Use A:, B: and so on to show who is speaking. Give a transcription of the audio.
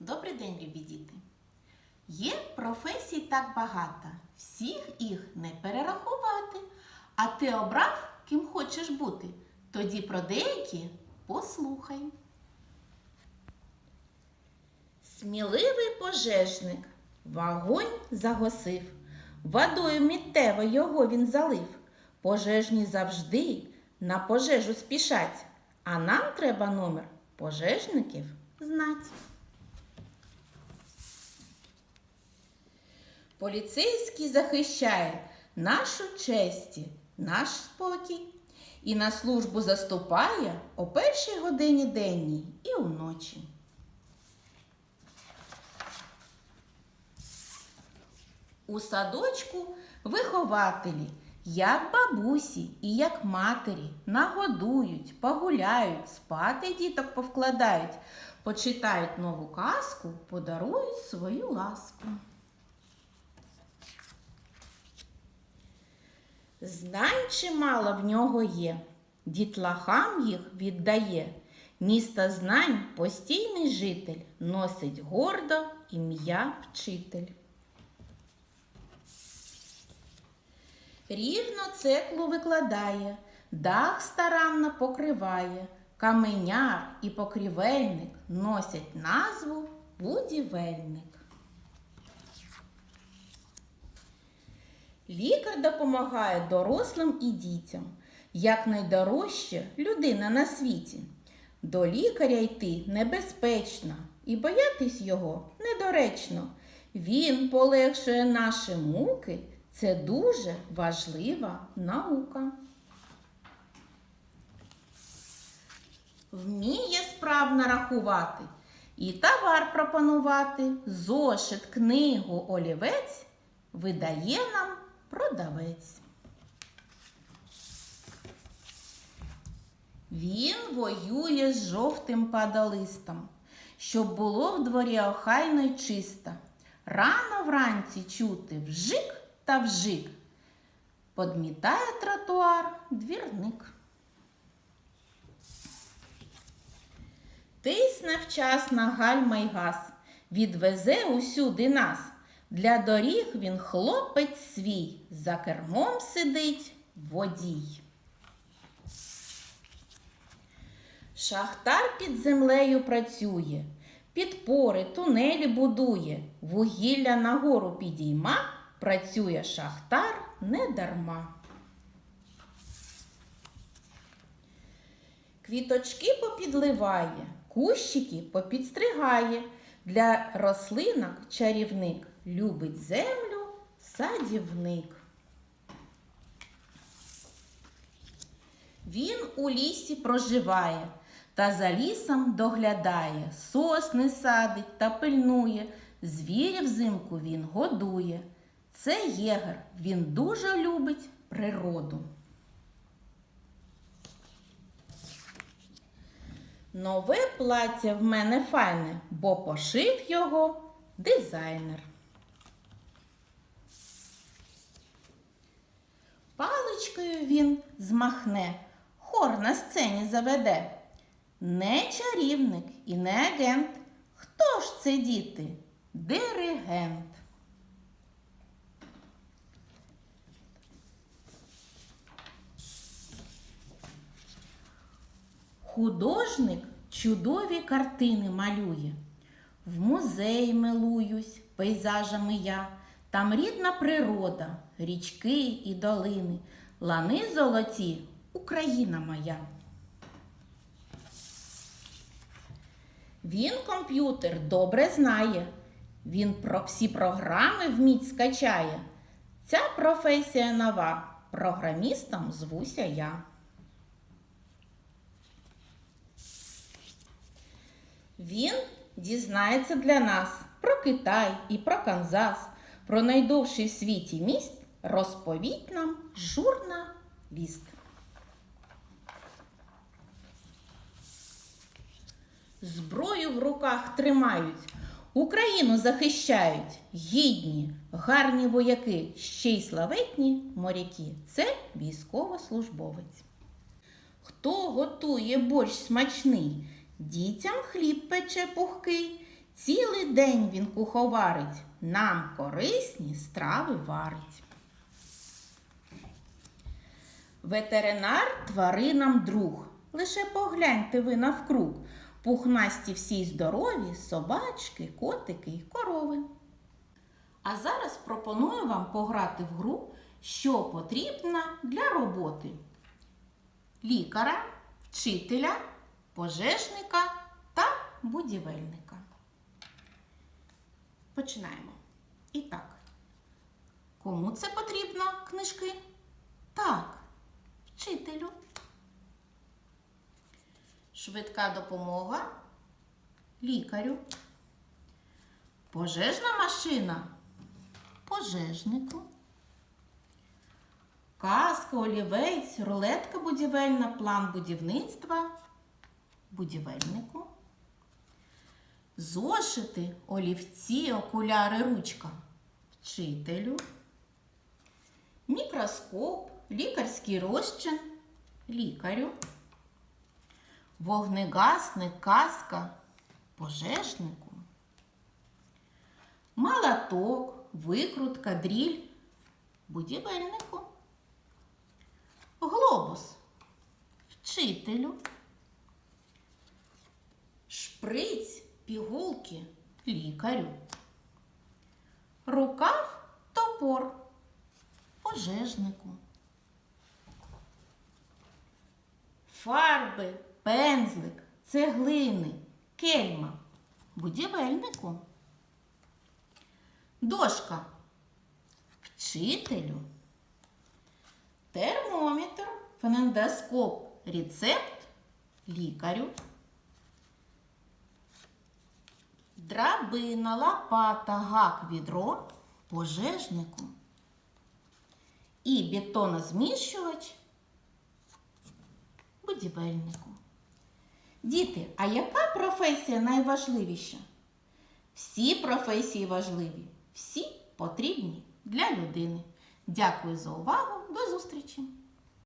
A: Добрий день, любі діти! Є професій так багато, всіх їх не перерахувати. А ти обрав, ким хочеш бути. Тоді про деякі послухай. Сміливий пожежник вогонь загасив, водою миттєво його він залив. Пожежні завжди на пожежу спішать, а нам треба номер пожежників знать. Поліцейський захищає нашу честь, наш спокій і на службу заступає о першій годині денній і уночі. У садочку вихователі, як бабусі і як матері, нагодують, погуляють, спати діток повкладають, почитають нову казку, подарують свою ласку. Знань чимало в нього є, дітлахам їх віддає. Місто знань постійний житель, носить гордо ім'я вчитель. Рівно цеклу викладає, дах старанно покриває, каменяр і покрівельник носять назву будівельник. Лікар допомагає дорослим і дітям, як найдорожча людина на світі. До лікаря йти небезпечно і боятись його недоречно. Він полегшує наші муки. Це дуже важлива наука. Вміє справно рахувати і товар пропонувати, зошит, книгу, олівець видає нам продавець. Він воює з жовтим падалистом, щоб було в дворі охайно й чисто. Рано вранці чути вжик та вжик. Подмітає тротуар двірник. Тисне вчасно гальма й газ, відвезе усюди нас. Для доріг він хлопець свій, за кермом сидить водій. Шахтар під землею працює, підпори, тунелі будує, вугілля нагору підійма, працює шахтар не дарма. Квіточки попідливає, кущики попідстригає. Для рослинок чарівник любить землю садівник. Він у лісі проживає та за лісом доглядає, сосни садить та пильнує, звірів взимку він годує. Це єгер, він дуже любить природу. Нове плаття в мене файне, бо пошив його дизайнер. Паличкою він змахне, хор на сцені заведе. Не чарівник і не агент. Хто ж це діти? Диригент. Художник чудові картини малює. В музей милуюсь пейзажами я. Там рідна природа, річки і долини, лани золоті, Україна моя. Він комп'ютер добре знає. Він про всі програми вміть скачає. Ця професія нова. Програмістом звуся я. Він дізнається для нас про Китай і про Канзас, про найдовший в світі міст розповідь нам журналіст. Зброю в руках тримають, Україну захищають гідні, гарні вояки, ще й славетні моряки. Це військовослужбовець. Хто готує борщ смачний, дітям хліб пече пухкий, Цілий день він куховарить, нам корисні страви варить. Ветеринар тваринам друг. Лише погляньте ви навкруг. Пухнасті всі здорові, собачки, котики й корови. А зараз пропоную вам пограти в гру, що потрібно для роботи лікаря, вчителя, пожежника та будівельника. Починаємо. І так, кому це потрібно книжки? Так, вчителю. Швидка допомога лікарю. Пожежна машина пожежнику. Каска, олівець, рулетка будівельна, план будівництва будівельнику. Зошити, олівці, окуляри, ручка вчителю. Мікроскоп, лікарський розчин лікарю. Вогнегасник, каска пожежнику. Молоток, викрутка, дріль будівельнику. Глобус вчителю. Шприць, пігулки лікарю. Рукав, топор пожежнику. Фарби, пензлик, цеглини, кельма будівельнику. Дошка вчителю. Термометр, фонендоскоп, рецепт лікарю. Драбина, лопата, гак, відро пожежнику. І бетонозміщувач будівельнику. Діти, а яка професія найважливіша? Всі професії важливі, всі потрібні для людини. Дякую за увагу. До зустрічі!